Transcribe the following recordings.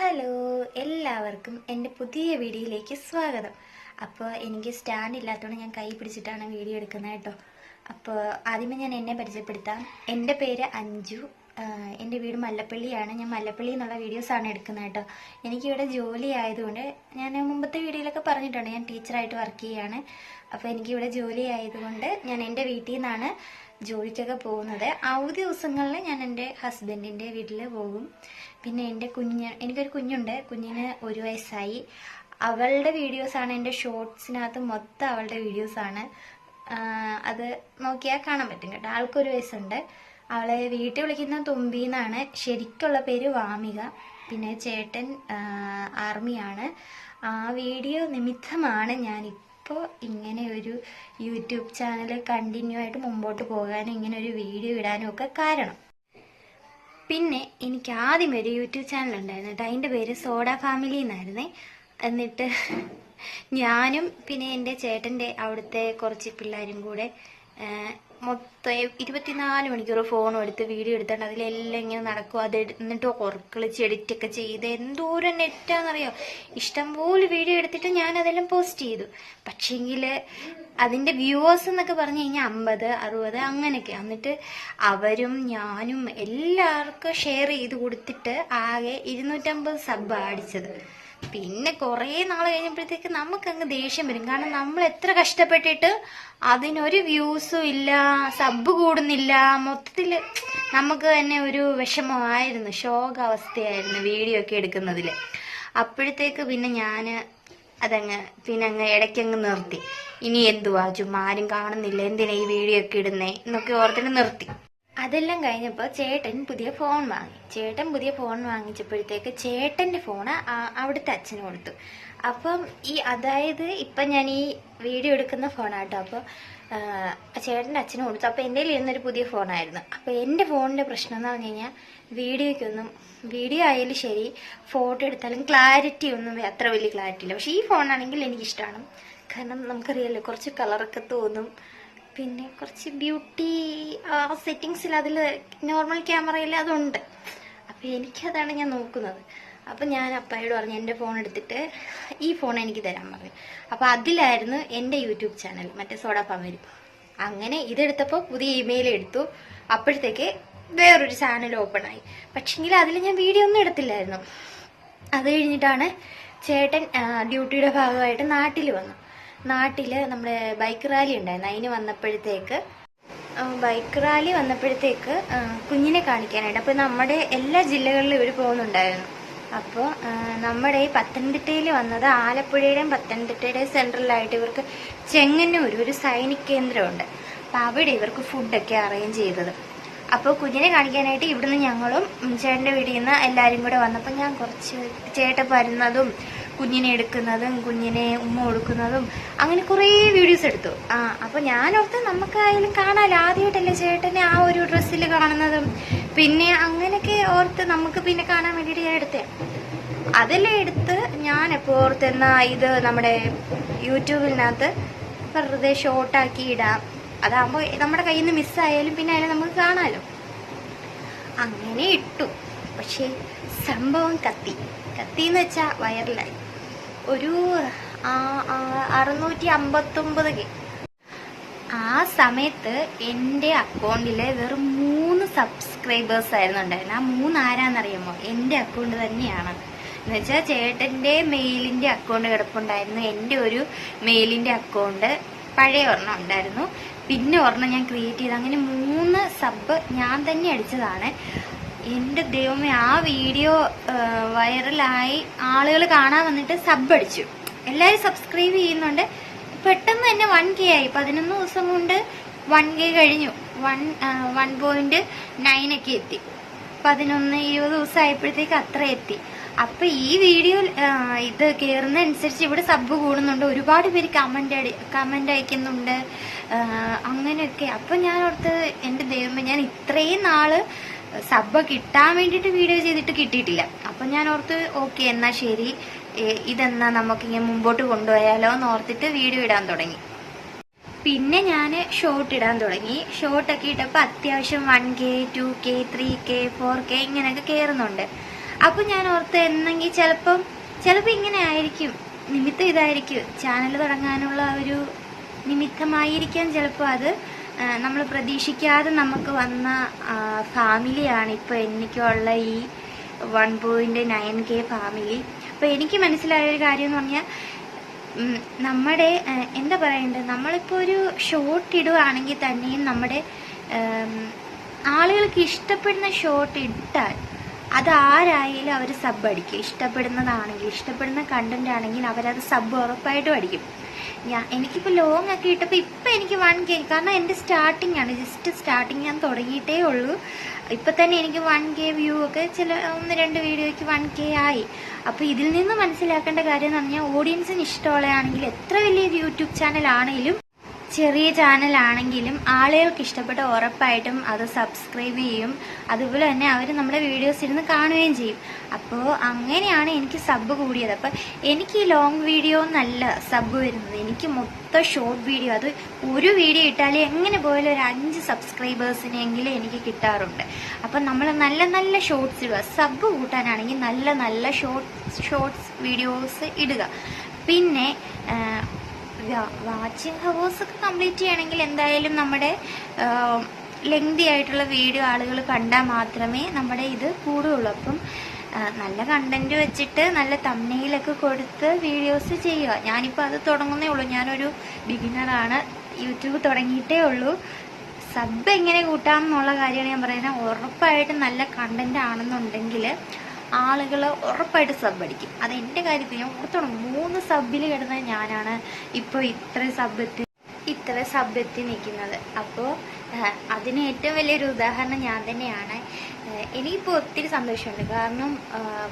Hello എല്ലാവർക്കും എന്റെ പുതിയ വീഡിയോയിലേക്ക് സ്വാഗതം. അപ്പോൾ എനിക്ക് സ്റ്റാൻഡ് ഇല്ലാത്തതുകൊണ്ട് ഞാൻ കൈ പിടിച്ചിട്ടാണ് വീഡിയോ എടുക്കുന്നത് കേട്ടോ. അപ്പോൾ ആദ്യമേ ഞാൻ എന്നെ പരിചയപ്പെടുത്താം. എന്റെ പേര് അഞ്ജു. എന്റെ വീട് മല്ലപ്പള്ളിയാണ്. ഞാൻ മല്ലപ്പള്ളി എന്നുള്ള വീഡിയോസാണ് എടുക്കുന്നത് കേട്ടോ. എനിക്കിവിടെ ജോലി ആയതുകൊണ്ട് ഞാൻ മുമ്പത്തെ വീഡിയോയിലൊക്കെ പറഞ്ഞിട്ടുണ്ട്. ഞാൻ ടീച്ചറായിട്ട് വർക്ക് ചെയ്യുകയാണ് അപ്പോൾ എനിക്കിവിടെ ജോലി ആയതുകൊണ്ട് ഞാൻ എന്റെ വീട്ടിൽ നിന്നാണ് ജോലിക്കൊക്കെ പോകുന്നത്. അവധി ദിവസങ്ങളിൽ ഞാൻ എന്റെ ഹസ്ബൻഡിന്റെ വീട്ടിൽ പോകും. പിന്നെ എന്റെ കുഞ്ഞ് എനിക്കൊരു കുഞ്ഞുണ്ട്. കുഞ്ഞിന് ഒരു വയസ്സായി. അവളുടെ വീഡിയോസാണ് എന്റെ ഷോർട്സിനകത്ത് മൊത്തം അവളുടെ വീഡിയോസാണ് അത് നോക്കിയാൽ കാണാൻ പറ്റും കേട്ടോ. ആൾക്കൊരു വയസ്സുണ്ട്. അവളെ വീട്ടിൽ വിളിക്കുന്ന തുമ്പി എന്നാണ് ശരിക്കുള്ള പേര് വാമിക. പിന്നെ ചേട്ടൻ ആർമിയാണ്. ആ വീഡിയോ നിമിത്തമാണ് ഞാനിപ്പോൾ ഇങ്ങനെ ഒരു യൂട്യൂബ് ചാനൽ കണ്ടിന്യൂ ആയിട്ട് മുമ്പോട്ട് പോകാനും ഇങ്ങനെ ഒരു വീഡിയോ ഇടാനും ഒക്കെ കാരണം. പിന്നെ എനിക്ക് ആദ്യം ഒരു യൂട്യൂബ് ചാനൽ ഉണ്ടായിരുന്നു കേട്ടോ. അതിന്റെ പേര് സോഡ ഫാമിലി എന്നായിരുന്നേ. എന്നിട്ട് ഞാനും പിന്നെ എന്റെ ചേട്ടന്റെ അവിടുത്തെ കുറച്ച് പിള്ളേരും കൂടെ മൊത്തം ഇരുപത്തിനാല് മണിക്കൂർ ഫോണും എടുത്ത് വീഡിയോ എടുത്തിട്ട് അതിലെല്ലാം ഇങ്ങനെ നടക്കും. അത് എന്നിട്ട് ഓർക്കളിച്ച് എഡിറ്റ് ഒക്കെ ചെയ്ത് എന്തോരം നെറ്റാന്നറിയോ ഇഷ്ടംപോലെ വീഡിയോ എടുത്തിട്ട് ഞാൻ അതെല്ലാം പോസ്റ്റ് ചെയ്തു. പക്ഷേങ്കിൽ അതിന്റെ വ്യൂവേഴ്സ് എന്നൊക്കെ പറഞ്ഞു കഴിഞ്ഞാൽ അമ്പത് അറുപത് അങ്ങനെയൊക്കെ. എന്നിട്ട് അവരും ഞാനും എല്ലാവർക്കും ഷെയർ ചെയ്ത് കൊടുത്തിട്ട് ആകെ ഇരുന്നൂറ്റമ്പത് സബ് അടിച്ചത്. പിന്നെ കുറേ നാൾ കഴിഞ്ഞപ്പോഴത്തേക്ക് നമുക്കങ്ങ് ദേഷ്യം വരും. കാരണം നമ്മൾ എത്ര കഷ്ടപ്പെട്ടിട്ട് അതിനൊരു വ്യൂസും ഇല്ല സബ് കൂടുന്നില്ല. മൊത്തത്തിൽ നമുക്ക് തന്നെ ഒരു വിഷമമായിരുന്നു ശോകാവസ്ഥയായിരുന്നു വീഡിയോ ഒക്കെ എടുക്കുന്നതിൽ അപ്പോഴത്തേക്ക് പിന്നെ ഞാൻ അതങ്ങ് പിന്നെ അങ്ങ് ഇടയ്ക്കങ്ങ് നിർത്തി. ഇനി എന്തുവാ ചുമ്മാരും കാണുന്നില്ല എന്തിനാ ഈ വീഡിയോ ഒക്കെ ഇടുന്നേ എന്നൊക്കെ ഓർത്തിട്ട് നിർത്തി. അതെല്ലാം കഴിഞ്ഞപ്പോൾ ചേട്ടൻ പുതിയ ഫോൺ വാങ്ങി. ചേട്ടൻ പുതിയ ഫോൺ വാങ്ങിച്ചപ്പോഴത്തേക്ക് ചേട്ടന്റെ ഫോണ് അവിടുത്തെ അച്ഛന് കൊടുത്തു. അപ്പം ഈ അതായത് ഇപ്പം ഞാൻ ഈ വീഡിയോ എടുക്കുന്ന ഫോണാട്ടോ അപ്പോൾ ചേട്ടന്റെ അച്ഛന് കൊടുത്തു. അപ്പോൾ എന്റെ ഇരുന്നൊരു പുതിയ ഫോണായിരുന്നു അപ്പോൾ എന്റെ ഫോണിന്റെ പ്രശ്നം എന്ന് പറഞ്ഞു കഴിഞ്ഞാൽ വീഡിയോയ്ക്കൊന്നും വീഡിയോ ആയാലും ശരി ഫോട്ടോ എടുത്താലും ക്ലാരിറ്റി ഒന്നും അത്ര വലിയ ക്ലാരിറ്റി ഇല്ല. പക്ഷേ ഈ ഫോണാണെങ്കിൽ എനിക്കിഷ്ടമാണ് കാരണം നമുക്കറിയാലോ കുറച്ച് കളറൊക്കെ തോന്നും. പിന്നെ കുറച്ച് ബ്യൂട്ടി സെറ്റിങ്സിൽ അതിൽ നോർമൽ ക്യാമറയിൽ അതുണ്ട്. അപ്പോൾ എനിക്കതാണ് ഞാൻ നോക്കുന്നത്. അപ്പം ഞാൻ അപ്പായോട് പറഞ്ഞു എന്റെ ഫോൺ എടുത്തിട്ട് ഈ ഫോൺ എനിക്ക് തരാൻ പറഞ്ഞു. അപ്പോൾ അതിലായിരുന്നു എന്റെ യൂട്യൂബ് ചാനൽ മറ്റേ സോഡാ ഫാമിലി അങ്ങനെ ഇതെടുത്തപ്പോൾ പുതിയ ഇമെയിൽ എടുത്തു. അപ്പോഴത്തേക്ക് വേറൊരു ചാനൽ ഓപ്പൺ ആയി. പക്ഷെങ്കിൽ അതിൽ ഞാൻ വീഡിയോ ഒന്നും എടുത്തില്ലായിരുന്നു. അത് കഴിഞ്ഞിട്ടാണ് ചേട്ടൻ ഡ്യൂട്ടിയുടെ ഭാഗമായിട്ട് നാട്ടിൽ വന്നു. നാട്ടിൽ നമ്മുടെ ബൈക്ക് റാലി ഉണ്ടായിരുന്നു. അതിന് വന്നപ്പോഴത്തേക്ക് ബൈക്ക് റാലി വന്നപ്പോഴത്തേക്ക് കുഞ്ഞിനെ കാണിക്കാനായിട്ട്. അപ്പോൾ നമ്മുടെ എല്ലാ ജില്ലകളിലും ഇവർ പോകുന്നുണ്ടായിരുന്നു. അപ്പോൾ നമ്മുടെ ഈ പത്തനംതിട്ടയിൽ വന്നത് ആലപ്പുഴയുടെയും പത്തനംതിട്ടയുടെയും സെൻട്രലായിട്ട് ഇവർക്ക് ചെങ്ങന്നൂർ ഒരു സൈനിക കേന്ദ്രമുണ്ട്. അപ്പോൾ അവിടെ ഇവർക്ക് ഫുഡൊക്കെ അറേഞ്ച് ചെയ്തത്. അപ്പോൾ കുഞ്ഞിനെ കാണിക്കാനായിട്ട് ഇവിടുന്ന് ഞങ്ങളും ചേട്ടന്റെ വീട്ടിൽ നിന്ന് എല്ലാവരും കൂടെ വന്നപ്പോൾ ഞാൻ കുറച്ച് ചേട്ടൻ വരുന്നതും കുഞ്ഞിനെ എടുക്കുന്നതും കുഞ്ഞിനെ ഉമ്മ കൊടുക്കുന്നതും അങ്ങനെ കുറേ വീഡിയോസ് എടുത്തു. ആ അപ്പോൾ ഞാനോർത്ത് നമുക്കായാലും കാണാമല്ലോ ആദ്യമായിട്ടല്ലേ ചേട്ടനെ ആ ഒരു ഡ്രസ്സിൽ കാണുന്നതും. പിന്നെ അങ്ങനെയൊക്കെ ഓർത്ത് നമുക്ക് പിന്നെ കാണാൻ വേണ്ടിയിട്ട് ഞാൻ എടുത്തേ. അതെല്ലാം എടുത്ത് ഞാൻ എപ്പോൾ ഓർത്തെന്നാ ഇത് നമ്മുടെ യൂട്യൂബിനകത്ത് വെറുതെ ഷോർട്ടാക്കി ഇടാം. അതാകുമ്പോൾ നമ്മുടെ കയ്യിൽ നിന്ന് മിസ്സായാലും പിന്നെ അതിനെ നമുക്ക് കാണാമല്ലോ അങ്ങനെ ഇട്ടു. പക്ഷേ സംഭവം കത്തി. കത്തി എന്ന് വെച്ചാൽ വൈറലായി ഒരു അറുന്നൂറ്റി അമ്പത്തൊമ്പത് കെ. ആ സമയത്ത് എന്റെ അക്കൗണ്ടിൽ വെറും മൂന്ന് സബ്സ്ക്രൈബേഴ്സ് ആയിരുന്നു ഉണ്ടായിരുന്നത് ആ മൂന്ന് ആരാന്നറിയാമോ എന്റെ അക്കൗണ്ട് തന്നെയാണ്. എന്ന് വെച്ചാൽ ചേട്ടന്റെ മെയിലിന്റെ അക്കൗണ്ട് കിടപ്പുണ്ടായിരുന്നു. എന്റെ ഒരു മെയിലിന്റെ അക്കൗണ്ട് പഴയ ഒരെണ്ണം ഉണ്ടായിരുന്നു. പിന്നെ ഒരെണ്ണം ഞാൻ ക്രിയേറ്റ് ചെയ്ത്. അങ്ങനെ മൂന്ന് സബ് ഞാൻ തന്നെ അടിച്ചതാണ്. എന്റെ ദൈവമേ ആ വീഡിയോ വൈറലായി ആളുകൾ കാണാൻ വന്നിട്ട് സബ് അടിച്ചു. എല്ലാവരും സബ്സ്ക്രൈബ് ചെയ്യുന്നുണ്ട്. പെട്ടെന്ന് തന്നെ വൺ കെ ആയി. പതിനൊന്ന് ദിവസം കൊണ്ട് വൺ കെ കഴിഞ്ഞു. വൺ വൺ പോയിന്റ് നയൻ ഒക്കെ എത്തി. പതിനൊന്ന് ഇരുപത് ദിവസം ആയപ്പോഴത്തേക്ക് അത്ര എത്തി. അപ്പൊ ഈ വീഡിയോ ഇത് കയറുന്ന അനുസരിച്ച് ഇവിടെ സബ് കൂടുന്നുണ്ട്. ഒരുപാട് പേര് കമന്റ് അടി കമന്റ് അയക്കുന്നുണ്ട്. അങ്ങനെയൊക്കെ. അപ്പൊ ഞാൻ ഓർത്ത് എന്റെ ദൈവമേ ഞാൻ ഇത്രയും നാൾ സബ് കിട്ടാൻ വേണ്ടിയിട്ട് വീഡിയോ ചെയ്തിട്ട് കിട്ടിയിട്ടില്ല. അപ്പം ഞാൻ ഓർത്ത് ഓക്കെ എന്നാൽ ശരി. ഇതെന്നാ നമുക്കിങ്ങനെ മുമ്പോട്ട് കൊണ്ടുപോയാലോ എന്ന് ഓർത്തിട്ട് വീഡിയോ ഇടാൻ തുടങ്ങി. പിന്നെ ഞാൻ ഷോർട്ട് ഇടാൻ തുടങ്ങി. ഷോർട്ടൊക്കെ ഇട്ടപ്പോൾ അത്യാവശ്യം one K two K three K four K ഇങ്ങനെയൊക്കെ കയറുന്നുണ്ട് അപ്പം ഞാൻ ഓർത്ത് എന്നെങ്കിൽ ചിലപ്പം ചിലപ്പോൾ ഇങ്ങനെ ആയിരിക്കും. നിമിത്തം ഇതായിരിക്കും. ചാനൽ തുടങ്ങാനുള്ള ഒരു നിമിത്തമായിരിക്കാം ചിലപ്പോൾ അത്. നമ്മൾ പ്രതീക്ഷിക്കാതെ നമുക്ക് വന്ന ഫാമിലിയാണ് ഇപ്പോൾ എനിക്കുള്ള ഈ one point nine K family. അപ്പോൾ എനിക്ക് മനസ്സിലായ ഒരു കാര്യം എന്ന് പറഞ്ഞാൽ നമ്മുടെ എന്താ പറയണ്ടത്? നമ്മളിപ്പോൾ ഒരു ഷോട്ട് ഇടുകയാണെങ്കിൽ തന്നെയും നമ്മുടെ ആളുകൾക്ക് ഇഷ്ടപ്പെടുന്ന ഷോട്ട് ഇട്ടാൽ അത് ആരായാലും അവർ സബ് അടിക്കും. ഇഷ്ടപ്പെടുന്നതാണെങ്കിൽ ഇഷ്ടപ്പെടുന്ന കണ്ടന്റ് ആണെങ്കിൽ അവരത് സബ് ഉറപ്പായിട്ടും അടിക്കും. ഞാൻ എനിക്കിപ്പോൾ ലോങ് ഒക്കെ ഇട്ടപ്പോൾ ഇപ്പം എനിക്ക് വൺ കെ കാരണം എന്റെ സ്റ്റാർട്ടിംഗ് ആണ്. ജസ്റ്റ് സ്റ്റാർട്ടിങ് ഞാൻ തുടങ്ങിയിട്ടേ ഉള്ളൂ. ഇപ്പം തന്നെ എനിക്ക് വൺ കെ വ്യൂ ഒക്കെ ചില ഒന്ന് രണ്ട് വീഡിയോയ്ക്ക് വൺ കെ ആയി. അപ്പോൾ ഇതിൽ നിന്ന് മനസ്സിലാക്കേണ്ട കാര്യം എന്ന് പറഞ്ഞാൽ ഓഡിയൻസിന് ഇഷ്ടമുള്ളതാണെങ്കിൽ എത്ര വലിയ യൂട്യൂബ് ചാനൽ ആണെങ്കിലും ചെറിയ ചാനലാണെങ്കിലും ആളുകൾക്ക് ഇഷ്ടപ്പെട്ട ഉറപ്പായിട്ടും അത് സബ്സ്ക്രൈബ് ചെയ്യും. അതുപോലെ തന്നെ അവർ നമ്മുടെ വീഡിയോസ് ഇരുന്ന് കാണുകയും ചെയ്യും. അപ്പോൾ അങ്ങനെയാണ് എനിക്ക് സബ് കൂടിയത്. അപ്പോൾ എനിക്ക് ഈ ലോങ് വീഡിയോ നല്ല സബ് വരുന്നത്. എനിക്ക് മൊത്തം ഷോർട്ട് വീഡിയോ അത് ഒരു വീഡിയോ ഇട്ടാലേ എങ്ങനെ പോയാലും ഒരു അഞ്ച് സബ്സ്ക്രൈബേഴ്സിനെങ്കിലും എനിക്ക് കിട്ടാറുണ്ട്. അപ്പം നമ്മൾ നല്ല നല്ല ഷോർട്സ് ഇടുക. സബ് കൂട്ടാനാണെങ്കിൽ നല്ല നല്ല ഷോർട്ട് ഷോർട്ട്സ് വീഡിയോസ് ഇടുക. പിന്നെ വാച്ചിങ് ഹവേഴ്സ് ഒക്കെ കംപ്ലീറ്റ് ചെയ്യണമെങ്കിൽ എന്തായാലും നമ്മുടെ ലെങ്തി ആയിട്ടുള്ള വീഡിയോ ആളുകൾ കണ്ടാൽ മാത്രമേ നമ്മുടെ ഇത് കൂടുകയുള്ളൂ. അപ്പം നല്ല കണ്ടന്റ് വെച്ചിട്ട് നല്ല തമ്മയിലൊക്കെ കൊടുത്ത് വീഡിയോസ് ചെയ്യുക. ഞാനിപ്പോൾ അത് തുടങ്ങുന്നേ ഉള്ളൂ. ഞാനൊരു ബിഗിനറാണ് യൂട്യൂബ് തുടങ്ങിയിട്ടേ ഉള്ളൂ. സബ് എങ്ങനെ കൂട്ടാം എന്നുള്ള കാര്യമാണ് ഞാൻ പറയുന്നത്. ഉറപ്പായിട്ടും നല്ല കണ്ടന്റ് ആണെന്നുണ്ടെങ്കിൽ ആളുകൾ ഉറപ്പായിട്ട് സബ് അടിക്കും. അത് എന്റെ കാര്യത്തിൽ ഞാൻ ഓർത്തോണം മൂന്ന് സബിൽ കിടന്ന ഞാനാണ്. ഇപ്പോൾ ഇത്ര സബ് എത്തി ഇത്ര സബ് എത്തി നിൽക്കുന്നത്. അപ്പോൾ അതിന് ഏറ്റവും വലിയൊരു ഉദാഹരണം ഞാൻ തന്നെയാണ്. എനിക്കിപ്പോൾ ഒത്തിരി സന്തോഷമുണ്ട്. കാരണം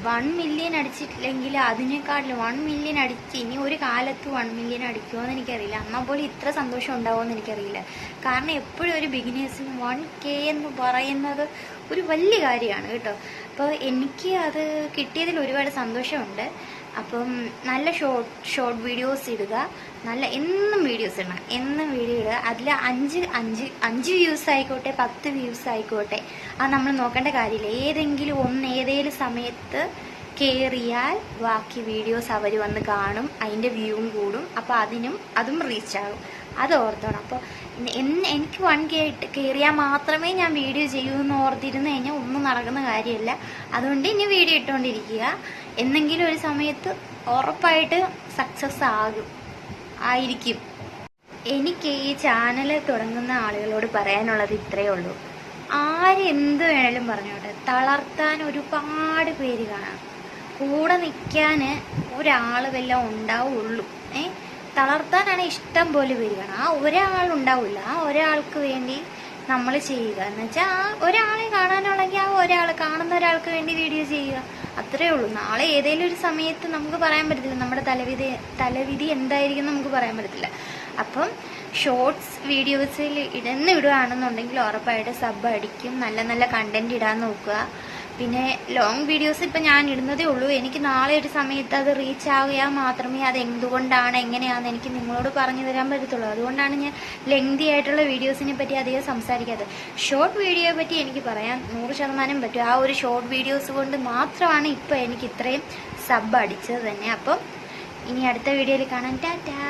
വൺ മില്യൺ അടിച്ചിട്ടില്ലെങ്കിൽ അതിനേക്കാട്ടിലും വൺ മില്യൺ അടിച്ച് ഇനി ഒരു കാലത്ത് വൺ മില്യൺ അടിക്കുമോ എന്ന് എനിക്കറിയില്ല. എന്നാൽ പോലും ഇത്ര സന്തോഷം ഉണ്ടാവുമോ എന്ന് എനിക്കറിയില്ല. കാരണം എപ്പോഴും ഒരു ബിഗിനേഴ്സിന് വൺ കെ എന്ന് പറയുന്നത് ഒരു വലിയ കാര്യമാണ് കേട്ടോ. അപ്പോൾ എനിക്ക് അത് കിട്ടിയതിൽ ഒരുപാട് സന്തോഷമുണ്ട്. അപ്പം നല്ല ഷോർട്ട് ഷോർട്ട് വീഡിയോസ് ഇടുക. നല്ല എന്നും വീഡിയോസ് ഇടണം. എന്നും വീഡിയോ ഇടുക. അതിൽ അഞ്ച് അഞ്ച് അഞ്ച് വ്യൂസ് ആയിക്കോട്ടെ പത്ത് വ്യൂസ് ആയിക്കോട്ടെ. അത് നമ്മൾ നോക്കേണ്ട കാര്യമില്ല. ഏതെങ്കിലും ഒന്ന് ഏതെങ്കിലും സമയത്ത് കയറിയാൽ ബാക്കി വീഡിയോസ് അവർ വന്ന് കാണും. അതിന്റെ വ്യൂവും കൂടും. അപ്പോൾ അതിനും അതും റീച്ച് ആകും. അത് ഓർത്തോണം അപ്പോൾ എനിക്ക് വൺ കയറിയാൽ മാത്രമേ ഞാൻ വീഡിയോ ചെയ്യൂ എന്ന് ഓർത്തിരുന്ന് കഴിഞ്ഞാൽ ഒന്നും നടക്കുന്ന കാര്യമില്ല. അതുകൊണ്ട് ഇനി വീഡിയോ ഇട്ടുകൊണ്ടിരിക്കുക. എന്നെങ്കിലും ഒരു സമയത്ത് ഉറപ്പായിട്ട് സക്സസ് ആകും. ആയിരിക്കും. എനിക്ക് ഈ ചാനൽ തുടങ്ങുന്ന ആളുകളോട് പറയാനുള്ളത് ഇത്രയേ ഉള്ളൂ. ആരെന്ത് വേണേലും പറഞ്ഞോട്ടെ. തളർത്താൻ ഒരുപാട് പേര് കാണാം. കൂടെ നിൽക്കാൻ ഒരാൾ വല്ലതും ഉണ്ടാവുള്ളൂ. തളർത്താനാണ് ഇഷ്ടം പോലെ വരികയാണ് ആ ഒരാൾ ഉണ്ടാവില്ല. ആ ഒരാൾക്ക് വേണ്ടി നമ്മൾ ചെയ്യുക. എന്ന് വെച്ചാൽ ആ ഒരാളെ കാണാനുള്ളെങ്കിൽ ആ ഒരാൾ കാണുന്ന ഒരാൾക്ക് വേണ്ടി വീഡിയോ ചെയ്യുക. അത്രേ ഉള്ളൂ. നാളെ ഏതെങ്കിലും ഒരു സമയത്ത് നമുക്ക് പറയാൻ പറ്റത്തില്ല. നമ്മുടെ തലവിധി തലവിധി എന്തായിരിക്കും നമുക്ക് പറയാൻ പറ്റത്തില്ല. അപ്പം ഷോർട്സ് വീഡിയോസിൽ ഇടന്ന് ഇടുകയാണെന്നുണ്ടെങ്കിൽ ഉറപ്പായിട്ട് സബ് അടിക്കും. നല്ല നല്ല കണ്ടന്റ് ഇടാൻ നോക്കുക. പിന്നെ ലോങ് വീഡിയോസ് ഇപ്പം ഞാൻ ഇടുന്നതേ ഉള്ളൂ. എനിക്ക് നാളെ ഒരു സമയത്ത് അത് റീച്ച് ആവുകയാൽ മാത്രമേ അത് എന്തുകൊണ്ടാണ് എങ്ങനെയാണെന്ന് എനിക്ക് നിങ്ങളോട് പറഞ്ഞു തരാൻ പറ്റത്തുള്ളൂ. അതുകൊണ്ടാണ് ഞാൻ ലെങ്തി ആയിട്ടുള്ള വീഡിയോസിനെ പറ്റി അധികം സംസാരിക്കാത്തത്. ഷോർട്ട് വീഡിയോയെ പറ്റി എനിക്ക് പറയാൻ നൂറ് ശതമാനം പറ്റും. ആ ഒരു ഷോർട്ട് വീഡിയോസ് കൊണ്ട് മാത്രമാണ് ഇപ്പോൾ എനിക്ക് ഇത്രയും സബ് അടിച്ചത് തന്നെ. അപ്പം ഇനി അടുത്ത വീഡിയോയിൽ കാണാൻ ടാറ്റാ